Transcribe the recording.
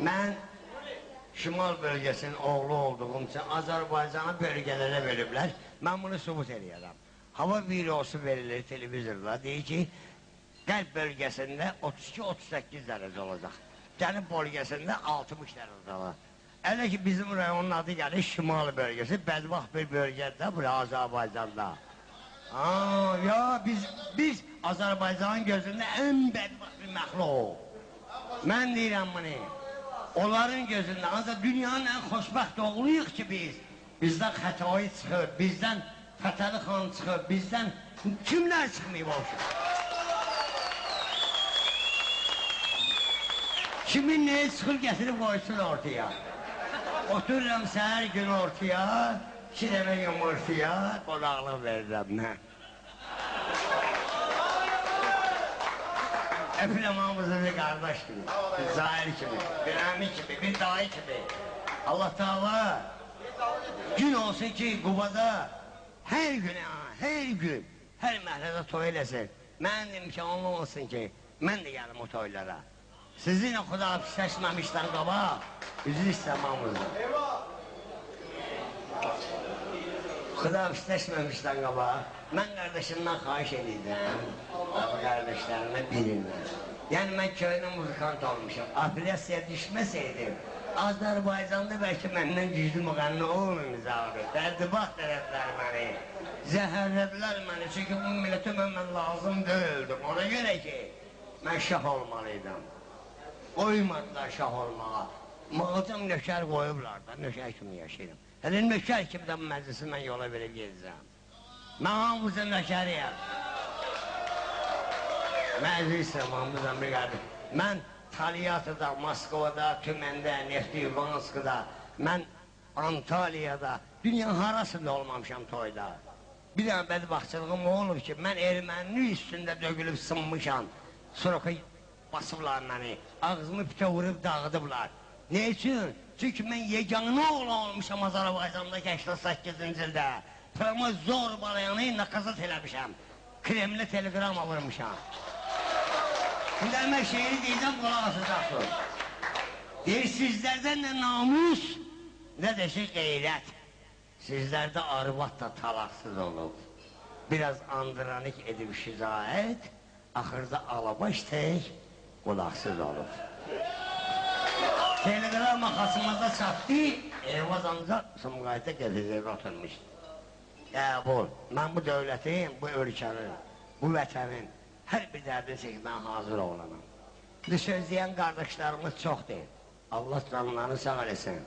Mən Şimal bölgesinin oğlu olduğum için Azərbaycanı bölgelere bölüblər. Mən bunu subut eləyərəm. Hava videosu verilir televizorda. Deyir ki, qəlb bölgesində 32-38 dərəcə olacaq. Cənub bölgesində 60 dərəcə olacaq. Elə ki bizim rayonun adı gəlir Şimal bölgesi, bədbaxt bir bölgədə, bura Azərbaycanda. Aa, ya biz biz Azərbaycanın gözündə ən bədbaxt bir məxluq. Mən deyirəm bunu. Onların gözündə ancaq dünyanın ən xoşbəxt oğluyuq ki biz. Bizdən xətayı çıxır, bizdən Fətəli xan çıxır, bizdən kimlər çıxmayıb olsun. Kimin neyi çıxır gətirib qoysun ortaya. Otururam səhər gün ortaya, dənə yumurtaya, qonaqlıq verirəm mən. Öpürəm hamımızı bir qardaş kimi, bir zahir kimi, bir əmi kimi, bir dayı kimi. Allah Teala gün olsun ki Qubada hər gün, hər gün, hər məhlədə toy eləsin. Mənim imkanım olsun ki, mən də gəlim o toylara. Sizinlə xuda pisləşməmişdən qabaq, üzr istəmamızdır. Xuda pisləşməmişdən qabaq, mən qardaşımdan xahiş edirdim, qardaşlarımın birindən. Yəni mən köhnə muzikant olmuşam, apellyasiya düşməsəydim, Azərbaycanda bəlkə məndən güclü müğənni olmayacaqdı. Dərdibax tərəflər məni. Zəhərlədilər məni, çünki bu millətə mən, mən lazım deyildim. Ona görə ki, mən şah olmalıydım. Qoymadılar şah olmağa. Mağazam nökər qoyublar da, nökər kimi yaşayırım. Də bu məclisi mən yola verib gedəcəm. Mən hamımızın nökəriyəm. İstəyirəm, hamımızdan bir qardaş. Mən Taliyatıda, Moskvada, Tüməndə, Neftivanskıda, mən Antalyada, dünyanın harasında olmamışam toyda. Bir dənə bədbaxtçılığım olub ki, mən erməninin üstündə dögülüb sınmışam. Sonra basıblar məni, ağzımı pitə vurub dağıdıblar. Ne üçün? Çünki mən yeganə oğlan olmuşam Azərbaycanda 88-ci ildə. Pırama zor balayanı nakazat eləmişəm. Kremlə telegrama vurmuşam. Şimdi hemen şehri diyeceğim kulak asacaksın. Bir sizlerden ne namus ne de şey gayret. Sizlerde arvat da talaksız olup. Biraz andranik edip şizayet. Ahırda alabaş tek kulaksız olup. Telegram makasımıza çattı. Evaz amca Sumqayıt'a gezecek oturmuş. Ya bu, ben bu devletin, bu ülkenin, bu vətənin hər bir dərdini çəkməyə hazır olanam. Söz deyən qardaşlarımız çoxdur. Allah canlarını sağ eləsin.